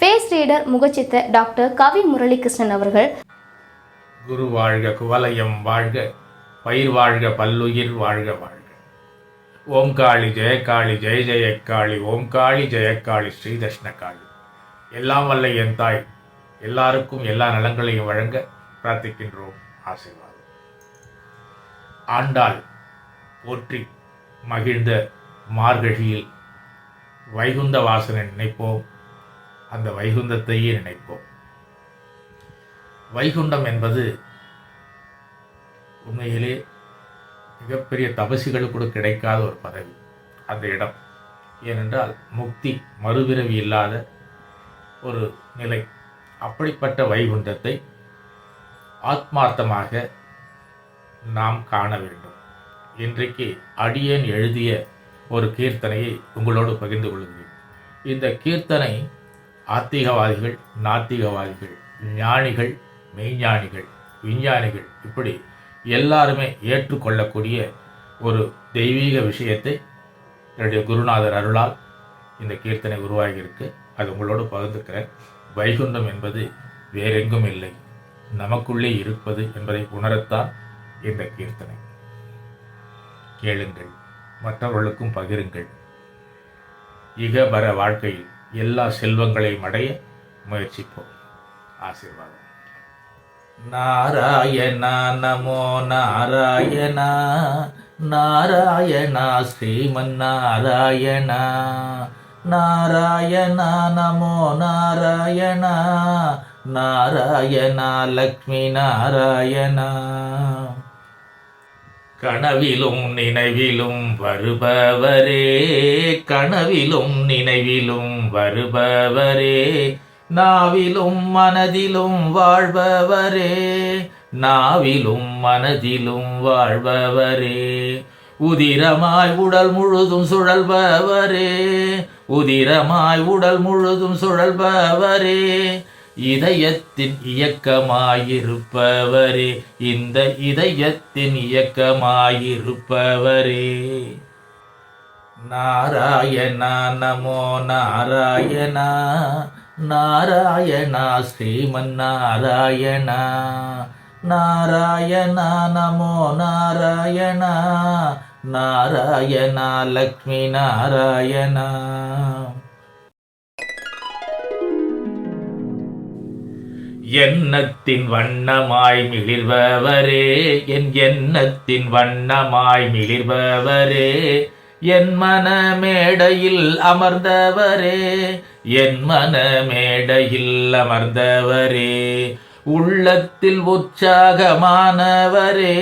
Face reader முகச்சித்த doctor Kavi Muralikrishnan அவர்கள். குரு வாழ்க குவலயம் வாழ்க பயிர் வாழ்க பல்லுயிர் வாழ்க வாழ்க. ஓம் காளி ஜெயகாளி ஜெய ஜெயக்காளி ஓம் காளி ஜெயக்காளி ஸ்ரீதஷ்ணகாளி எல்லாம் வல்ல என் தாய் எல்லாருக்கும் எல்லா நலங்களையும் வழங்க பிரார்த்திக்கின்றோம். ஆசீர்வாதம். ஆண்டாள் போற்றி மகிழ்ந்த மார்கழியில் வைகுந்த வாசனை நினைப்போம். அந்த வைகுந்தத்தையே நினைப்போம். வைகுண்டம் என்பது உண்மையிலே மிகப்பெரிய தபசிகளுக்கு கூட கிடைக்காத ஒரு பதவி அந்த இடம். ஏனென்றால் முக்தி மறுபிறவி இல்லாத ஒரு நிலை. அப்படிப்பட்ட வைகுண்டத்தை ஆத்மார்த்தமாக நாம் காண வேண்டும். இன்றைக்கு அடியேன் எழுதிய ஒரு கீர்த்தனையை உங்களோடு பகிர்ந்து கொள்கிறேன். இந்த கீர்த்தனை ஆத்திகவாதிகள் நாத்திகவாதிகள் ஞானிகள் மெய்ஞானிகள் விஞ்ஞானிகள் இப்படி எல்லாருமே ஏற்றுக்கொள்ளக்கூடிய ஒரு தெய்வீக விஷயத்தை என்னுடைய குருநாதர் அருளால் இந்த கீர்த்தனை உருவாகியிருக்கு. அது உங்களோடு பகிர்ந்துக்கிறேன். வைகுண்டம் என்பது வேறெங்கும் இல்லை. நமக்குள்ளே இருப்பது என்பதை உணரத்தான் இந்த கீர்த்தனை. கேளுங்கள் மற்றவர்களுக்கும் பகிருங்கள். இகபர வாழ்க்கையில் எல்லா செல்வங்களையும் அடைய முயற்சிப்போம். ஆசீர்வாதம். நாராயணா நமோ நாராயணா நாராயணா ஸ்ரீமன் நாராயணா நாராயணா நமோ நாராயணா நாராயணா லக்ஷ்மி நாராயணா. கனவிலும் நினைவிலும் வருபவரே கனவிலும் நினைவிலும் வருபவரே நாவிலும் மனதிலும் வாழ்பவரே நாவிலும் மனதிலும் வாழ்பவரே. உதிரமாய் உடல் முழுதும் சுழல்பவரே உதிரமாய் உடல் முழுதும் சுழல்பவரே இதயத்தின் இயக்கமாயிருப்பவரே. இந்த இதயத்தின் இயக்கமாயிருப்பவரே. நாராயணா நமோ நாராயணா. நாராயணா ஸ்ரீமன் நாராயணா. நாராயணா நமோ நாராயணா. நாராயணா லக்ஷ்மி நாராயணா. எண்ணத்தின் வண்ணமாய் மிளிர்பவரே என் எண்ணத்தின் வண்ணமாய் மிளிர்பவரே என் மன மேடையில் அமர்ந்தவரே என் மன மேடையில் அமர்ந்தவரே உள்ளத்தில் உற்சாகமானவரே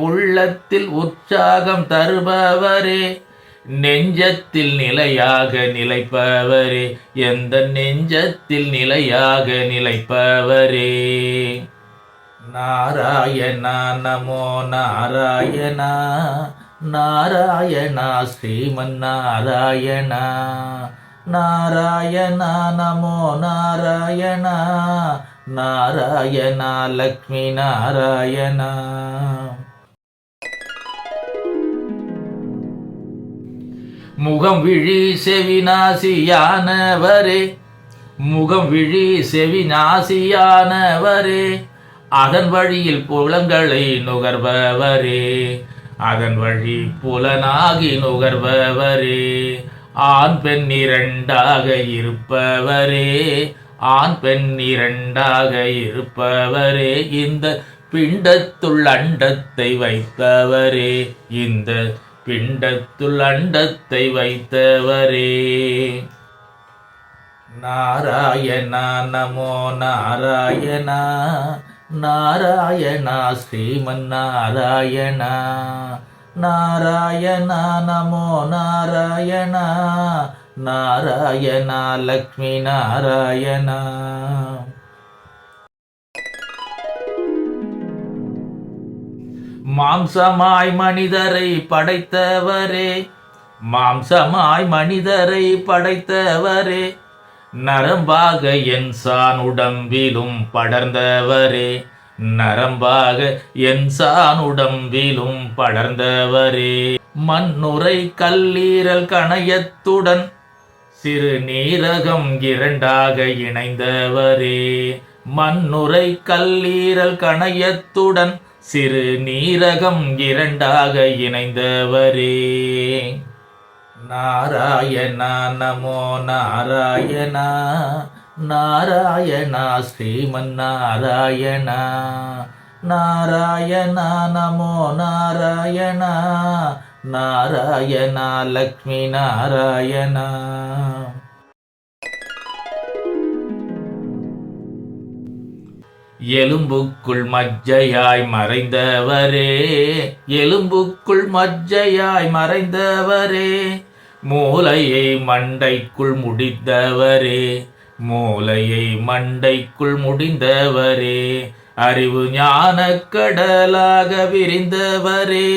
உள்ளத்தில் உற்சாகம் தருபவரே நெஞ்சத்தில் நிலையாக நிலைப்பவரே. எந்த நெஞ்சத்தில் நிலையாக நிலைப்பவரே. நாராயணா நமோ நாராயணா. நாராயணா ஸ்ரீமன் நாராயணா. நாராயணா நமோ நாராயணா. நாராயணா லக்ஷ்மி நாராயணா. முகம் விழி செவிநாசியானவரே. முகம் விழி செவிநாசியானவரே. அதன் வழியில் புலங்களை நுகர்பவரே. அதன் வழி புலனாகி நுகர்பவரே. ஆண் பெண் இரண்டாக இருப்பவரே. ஆண் பெண் இரண்டாக இருப்பவரே. இந்த பிண்டத்துள் அண்டத்தை வைத்தவரே இந்த பிண்டத்துள் அண்டத்தை வைத்தவரே. நாராயணா நமோ நாராயணா நாராயணா ஸ்ரீமன் நாராயணா நாராயணா நமோ நாராயணா நாராயணா லக்ஷ்மி நாராயணா. மாம்சமாய் மனிதரை படைத்தவரே மாம்சமாய் மனிதரை படைத்தவரே நரம்பாக என் சான் உடம்பிலும் படர்ந்தவரே நரம்பாக என் சான் உடம்பிலும் படர்ந்தவரே. மண்ணுரை கல்லீரல் கணையத்துடன் சிறு நீரகம் இரண்டாக இணைந்தவரே மண்ணுரை கல்லீரல் கணையத்துடன் சிறு நீரகம் இரண்டாக இணைந்தவரே. நாராயணா நமோ நாராயணா. நாராயணா ஸ்ரீமன் நாராயணா. நாராயணா நமோ நாராயணா. நாராயணா லக்ஷ்மி நாராயணா. எலும்புக்குள் மஜ்ஜையாய் மறைந்தவரே எலும்புக்குள் மஜ்ஜையாய் மறைந்தவரே மூளையை மண்டைக்குள் முடிந்தவரே மூளையை மண்டைக்குள் முடிந்தவரே அறிவு ஞான கடலாக விரிந்தவரே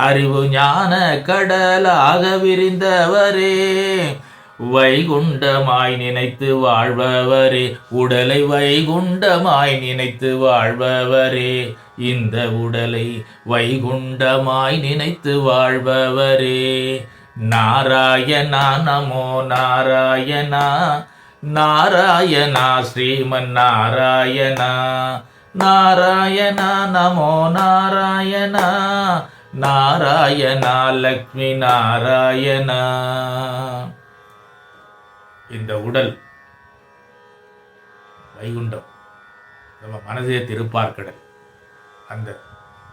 அறிவு ஞான கடலாக விரிந்தவரே வைகுண்டமாய் நினைத்து வாழ்பவரே. உடலை வைகுண்டமாய் நினைத்து வாழ்பவரே. இந்த உடலை வைகுண்டமாய் நினைத்து வாழ்பவரே. நாராயணா நமோ நாராயணா. நாராயணா ஸ்ரீமன் நாராயணா. நாராயணா நமோ நாராயணா. நாராயணா லக்ஷ்மி நாராயணா. இந்த உடல் வைகுண்டம். நம்ம மனதே திருப்பார்க்கடல் அந்த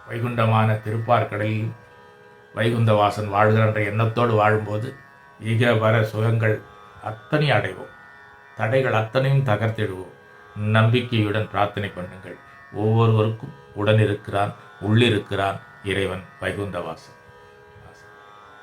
வைகுண்டமான திருப்பார்க்கடலில் வைகுந்த வாசன் வாழ்கின்ற எண்ணத்தோடு வாழும்போது இக வர சுகங்கள் அத்தனை அடைவோம். தடைகள் அத்தனையும் தகர்த்திடுவோம். நம்பிக்கையுடன் பிரார்த்தனை பண்ணுங்கள். ஒவ்வொருவருக்கும் உடன் இருக்கிறான் உள்ளிருக்கிறான் இறைவன் வைகுந்த வாசன்